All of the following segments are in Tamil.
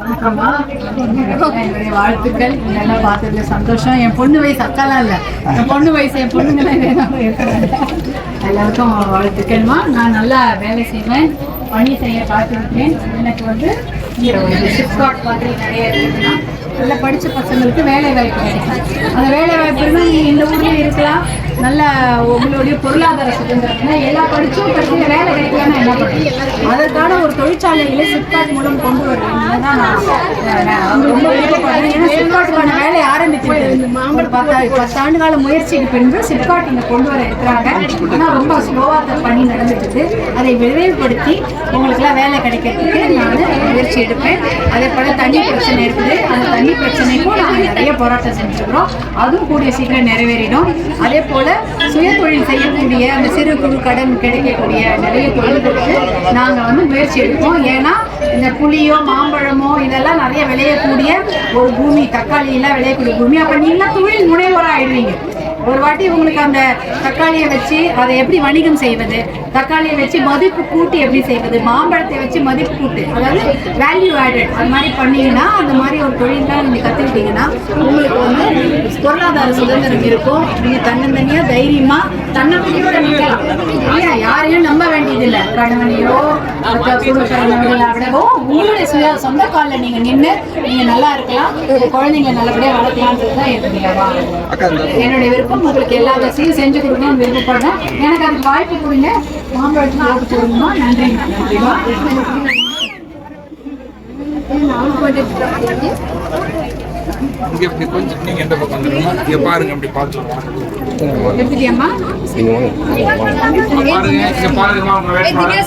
வணக்கம்மா. என்னுடைய வாழ்த்துக்கள். நல்லா பார்த்ததுல சந்தோஷம். என் பொண்ணு வயசு அக்காலாம் இல்லை. என் பொண்ணு வயசு என் பொண்ணுங்களாம் எல்லாருக்கும் வாழ்த்துக்கள்மா. நான் நல்லா வேலை செய்வேன். பணி செய்ய பார்த்துருக்கேன். எனக்கு வந்து சிப்காட் மாதிரி நிறைய இருக்குதுன்னா நல்லா படித்த பசங்களுக்கு வேலை வாய்ப்பு கிடைக்கும். அந்த வேலை வாய்ப்பு இருந்தால் நீங்கள் இந்த ஊர்லேயே இருக்கலாம். நல்ல உங்களுடைய பொருளாதார சுதந்திரம் எல்லா படிச்சும் படிச்சு வேலை கிடைக்கலன்னா என்ன பண்ணுறது? அதற்கான ஒரு தொழிற்சாலைகளை சிப்காட் மூலம் கொண்டு வருவீங்க தான் நான் நான் ஏன்னா சிப்காட்டுக்கான வேலை ஆரம்பிச்சு பத்தா பத்தாண்டு கால முயற்சிக்கு பின்பு சிப்காட் இங்கே கொண்டு வர இருக்கிறாங்க. ஆனால் ரொம்ப ஸ்லோவாக பணி நடந்துட்டு அதை விரைவுபடுத்தி உங்களுக்குலாம் வேலை கிடைக்கிறதுக்கு நான் முயற்சி எடுப்பேன். அதே போல் தண்ணி பிரச்சனை இருக்குது. அந்த தண்ணி பிரச்சனைக்கும் நாங்கள் நிறைய போராட்டம் செஞ்சுருக்கிறோம். அதுவும் கூடிய சீக்கிரம் நிறைவேறிடும். அதே போல் சுய தொழில் செய்யக்கூடிய அந்த சிறு குறு கடன் கிடைக்கக்கூடிய நிறைய தொழில்களுக்கு நாங்கள் வந்து முயற்சி எடுப்போம். ஏன்னா இந்த புளியோ மாம்பழமோ இதெல்லாம் நிறைய விளையக்கூடிய ஒரு பூமி தக்காளி எல்லாம் விளையக்கூடிய பூமி. அப்போ நீங்களாம் தொழில் முனைவோராக ஆயிடுவீங்க. ஒரு வாட்டி உங்களுக்கு அந்த தக்காளியை வச்சு அதை எப்படி வணிகம் செய்வது? தக்காளியை வச்சு மதிப்பு கூட்டி எப்படி செய்வது? மாம்பழத்தை வச்சு மதிப்பு கூட்டு. அதாவது வேல்யூ ஆடட் அது மாதிரி பண்ணீங்கன்னா அந்த மாதிரி ஒரு தொழிலாம் நீங்கள் கற்றுக்கிட்டீங்கன்னா உங்களுக்கு வந்து பொருளாதார சுதந்திரம் இருக்கும். நீங்கள் தன்னந்தனியாக தைரியமாக தன்னம்பிக்கையோட நிற்கலாம் இல்லையா? யாரையும் நம்ப வேண்டியதில்லை. கணவனையோ மற்ற குடும்பத்தினர்களை விடவோ உங்களுடைய சுய சொந்த காலில் நீங்கள் நின்று நீங்கள் நல்லா இருக்கலாம். குழந்தைங்களை நல்லபடியாக வளர்க்கலான்றது தான் என்னுடைய வா- விருப்பம் உங்களுக்கு எல்லா வசதியும் செஞ்சு கொடுக்கணும்னு விருப்பப்படுறேன். எனக்கு அதுக்கு வாய்ப்பு கொடுங்க. மாம்பழத்துக்கு ஓட்டு போடணுமா நன்றி. நன்றிமா இங்க இப்படி கொஞ்சம் நீங்க எந்த பக்கம் வந்துருமா இங்க பாருங்க அப்படி பார்த்துருவோம் எடுத்துட்டியம்மா? பாருங்க இங்க பாருங்கம்மா உங்க வேட்பாளர்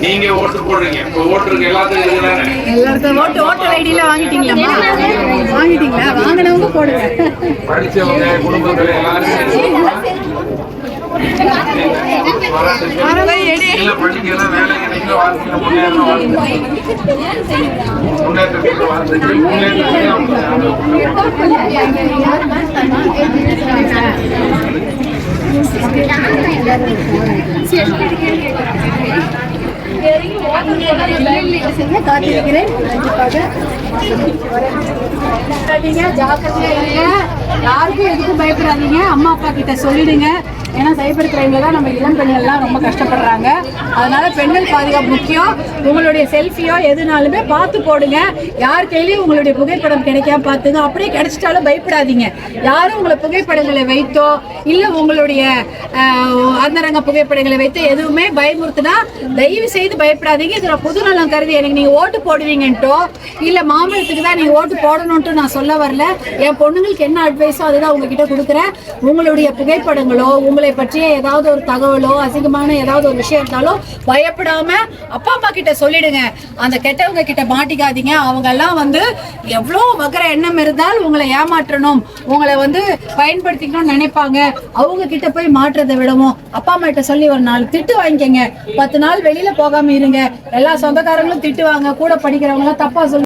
நீங்க ஓட்டு போடுறீங்க. உங்க ஓட்டு இருக்கு எல்லாத்துக்கும் எல்லாருக்கும் ஓட்டு ஓட்டர் ஐடியில வாங்கிட்டீங்களாம்மா? வாங்கிட்டீங்களா? வாங்கினவங்க போடுங்க. படிச்சவங்க குடும்பத்துல எல்லாரும் படிக்கலாம் வேலை கிடைக்கல வாழ்க்கையில முன்னேற வாழ்க்கை. முன்னேற்றத்துக்கு வாழ்த்துக்கு முன்னேற்றத்துக்கு காத்திருக்கிறேன் ஜாக்கிரதையா இருங்க யாருக்கும் எதுக்கும் பயப்படாதீங்க அம்மா அப்பா கிட்ட சொல்லிடுங்க. ஏன்னா சைபர் கிரைமில் தான் நம்ம இளம் பெண்கள்லாம் ரொம்ப கஷ்டப்படுறாங்க. அதனால பெண்கள் பாதுகாப்பு முக்கியம். உங்களுடைய செல்ஃபியோ எதுனாலுமே பார்த்து போடுங்க. யார் கையிலையும் உங்களுடைய புகைப்படம் கிடைக்காம பார்த்துங்க. அப்படியே கிடைச்சிட்டாலும் பயப்படாதீங்க. யாரும் உங்களை புகைப்படங்களை வைத்தோ இல்லை உங்களுடைய அந்தரங்க புகைப்படங்களை வைத்து எதுவுமே பயமுறுத்துனா தயவு செய்து பயப்படாதீங்க. இதில் புது நலம் கருதி எனக்கு நீங்கள் ஓட்டு போடுவீங்கன்ட்டோ இல்லை மாம்பழத்துக்கு தான் நீங்கள் ஓட்டு போடணும்ட்டு நான் சொல்ல வரல. என் பொண்ணுங்களுக்கு என்ன அட்வைஸோ அதுதான் உங்ககிட்ட கொடுக்குறேன். உங்களுடைய புகைப்படங்களோ உங்களை பற்றிய ஏதாவது ஒரு தகவலோ அசிங்கமான ஏதாவது ஒரு விஷயம் இருந்தாலும் பயப்படாம அப்பா அம்மா கிட்ட சொல்லிடுங்க. அந்த கெட்டவங்க கிட்ட மாட்டிக்காதீங்க. அவங்க எல்லாம் வந்து எவ்வளோ வகர எண்ணம் இருந்தால் உங்களை ஏமாற்றணும். உங்களை வந்து பயன்படுத்திக்கணும்னு நினைப்பாங்க. அவங்க கிட்ட போய் மாற்றதை விடவும். அப்பா அம்மா கிட்ட சொல்லி ஒரு நாள் திட்டு வாங்கிக்கங்க. பத்து நாள் வெளியில போகாம இருங்க. எல்லா சொந்தக்காரங்களும் திட்டுவாங்க கூட படிக்கிறவங்க தப்பா சொல்லி